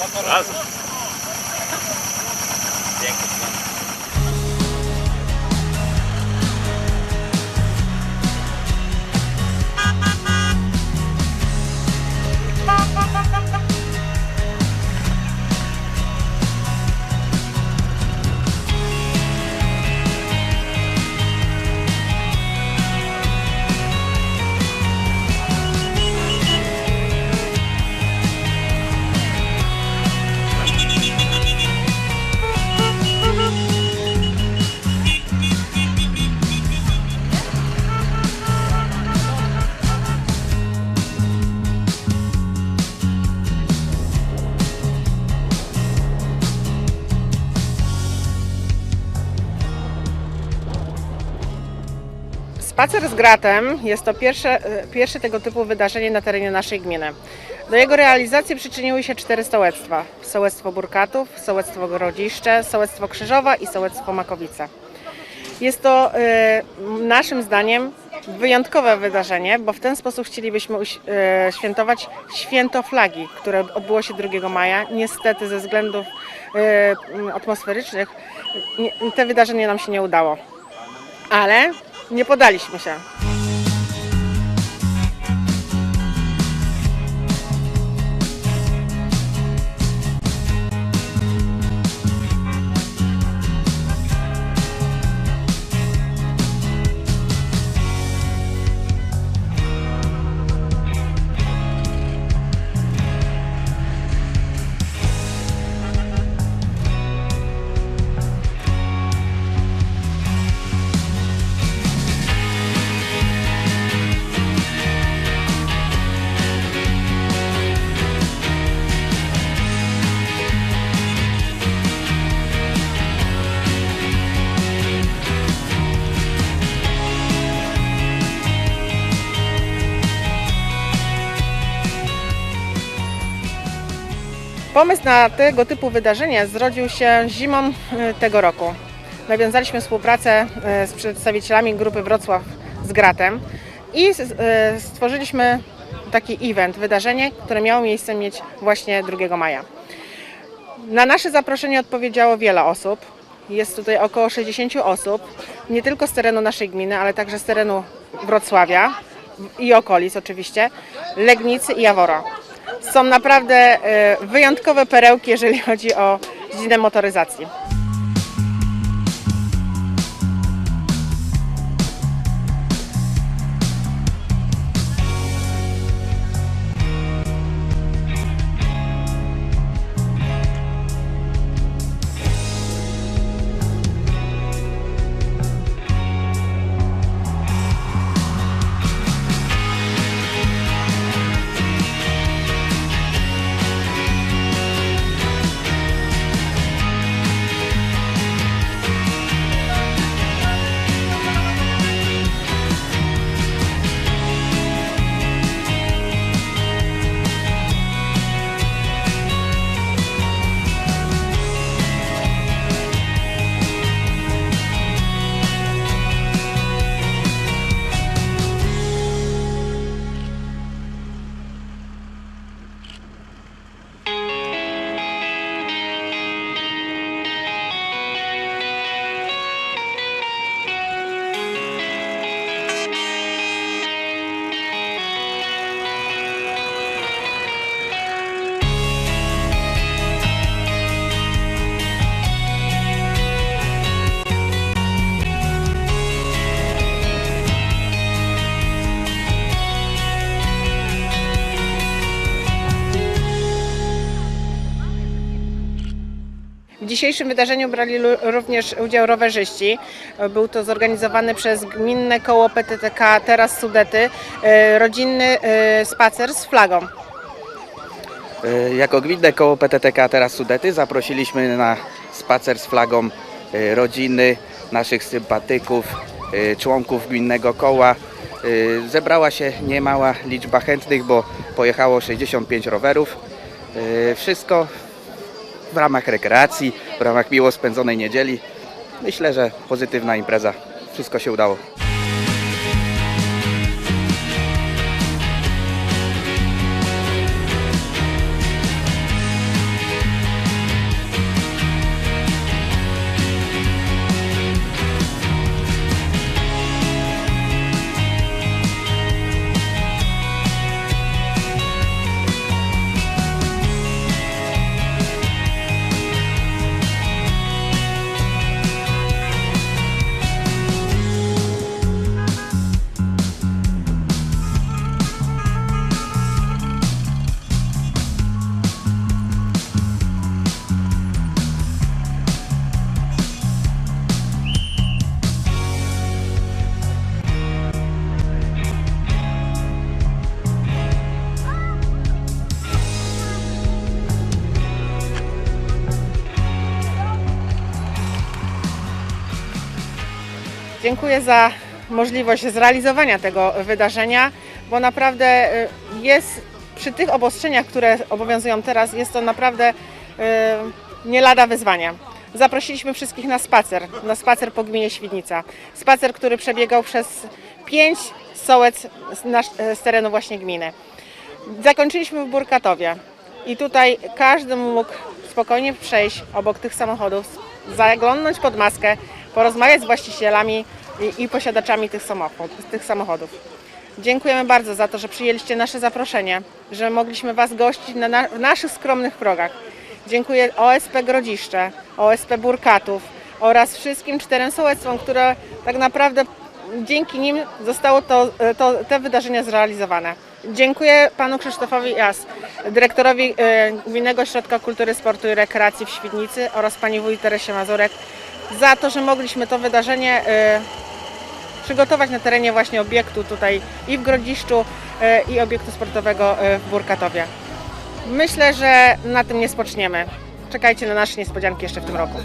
Raz. Dzięki. Spacer z gratem jest to pierwsze, e, pierwsze tego typu wydarzenie na terenie naszej gminy. Do jego realizacji przyczyniły się cztery sołectwa. Sołectwo Burkatów, Sołectwo Grodziszcze, Sołectwo Krzyżowa i Sołectwo Makowice. Jest to e, naszym zdaniem wyjątkowe wydarzenie, bo w ten sposób chcielibyśmy e, świętować święto flagi, które odbyło się 2 maja. Niestety ze względów atmosferycznych te wydarzenie nam się nie udało. Ale nie podaliśmy się. Pomysł na tego typu wydarzenie zrodził się zimą e, tego roku. Nawiązaliśmy współpracę e, z przedstawicielami grupy Wrocław z Gratem i e, stworzyliśmy taki event, wydarzenie, które miało miejsce mieć właśnie 2 maja. Na nasze zaproszenie odpowiedziało wiele osób. Jest tutaj około 60 osób, nie tylko z terenu naszej gminy, ale także z terenu Wrocławia i okolic oczywiście, Legnicy i Jawora. Są naprawdę e, wyjątkowe perełki, jeżeli chodzi o dziedzinę motoryzacji. Dzisiejszym wydarzeniu brali również udział rowerzyści. Był to zorganizowany przez Gminne Koło PTTK Teraz Sudety, e, rodzinny e, spacer z flagą. E, Jako gminne koło PTTK teraz Sudety zaprosiliśmy na spacer z flagą e, rodziny, naszych sympatyków, e, członków gminnego koła. E, Zebrała się niemała liczba chętnych, bo pojechało 65 rowerów. E, Wszystko w ramach rekreacji, w ramach miło spędzonej niedzieli. Myślę, że pozytywna impreza. Wszystko się udało. Dziękuję za możliwość zrealizowania tego wydarzenia, bo naprawdę y, jest przy tych obostrzeniach, które obowiązują teraz, jest to naprawdę y, nie lada wyzwanie. Zaprosiliśmy wszystkich na spacer, na spacer po gminie Świdnica. Spacer, który przebiegał przez pięć sołec nasz, z terenu właśnie gminy. Zakończyliśmy w Burkatowie i tutaj każdy mógł spokojnie przejść obok tych samochodów, zaglądnąć pod maskę, porozmawiać z właścicielami i, i posiadaczami tych, samochód, tych samochodów. Dziękujemy bardzo za to, że przyjęliście nasze zaproszenie, że mogliśmy Was gościć na, na, w naszych skromnych progach. Dziękuję OSP Grodziszcze, OSP Burkatów oraz wszystkim czterem sołectwom, które tak naprawdę dzięki nim zostało to, to, te wydarzenia zrealizowane. Dziękuję panu Krzysztofowi Jas, dyrektorowi e, Gminnego Ośrodka Kultury, Sportu i Rekreacji w Świdnicy oraz pani wójt Teresie Mazurek za to, że mogliśmy to wydarzenie e, przygotować na terenie właśnie obiektu tutaj i w Grodziszczu e, i obiektu sportowego e, w Burkatowie. Myślę, że na tym nie spoczniemy. Czekajcie na nasze niespodzianki jeszcze w tym roku.